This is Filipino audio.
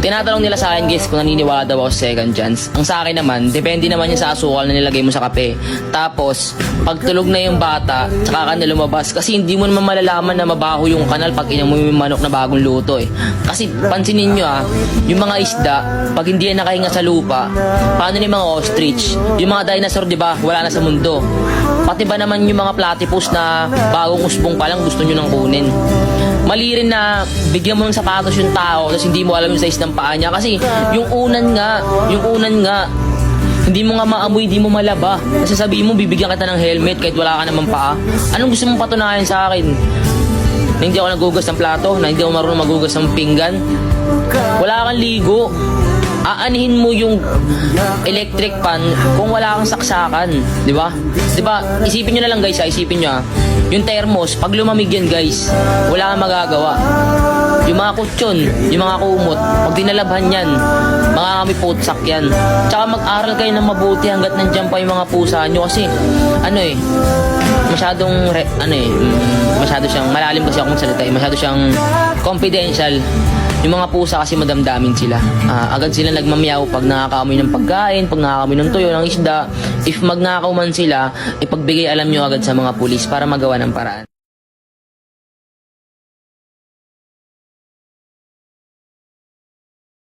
Tinatanong nila sa akin guys kung naniniwala daw ako sa second chance. Ang sa akin naman, depende naman yun sa asukal na nilagay mo sa kape. Tapos, pag tulog na yung bata, tsaka ka na lumabas. Kasi hindi mo naman malalaman na mabaho yung kanal pag inam mo yung manok na bagong luto eh. Kasi pansinin nyo ah, yung mga isda, pag hindi yan nakahinga sa lupa, paano na yung mga ostrich? Yung mga dinosaur, di ba, wala na sa mundo. Pati ba naman yung mga platypus na bagong usbong pa lang gusto nyo nang kunin? Mali rin na bigyan mo ng sapatos yung tao tapos hindi mo alam yung size ng paa niya kasi yung unan nga, yung unan nga hindi mo nga maamoy, hindi mo malaba. Kasi mo, bibigyan kita ng helmet kahit wala ka naman paa. Anong gusto mong patunayan sa akin? Na hindi ako nagugas ng plato, na hindi ako marunong magugas ng pinggan. Wala kang ligo. Aanihin mo yung electric pan kung wala kang saksakan, di ba? Di ba? Isipin nyo na lang guys, ha? isipin nyo ha. Yung thermos, pag lumamig yan guys, wala kang magagawa. Yung mga kutsyon, yung mga kumot, pag dinalabhan yan, mga kami putsak yan. Tsaka mag-aral kayo ng mabuti hanggat nandiyan pa yung mga pusa nyo kasi, ano eh, masyadong, re, ano eh, mm, masyado siyang, malalim kasi akong salita eh, masyado siyang confidential. Yung mga pusa kasi madamdamin sila. Ah, agad sila nagmamiyaw pag nakakaamoy ng pagkain, pag nakakaamoy ng tuyo, ng isda. If magnakaw man sila, ipagbigay alam nyo agad sa mga pulis para magawa ng paraan.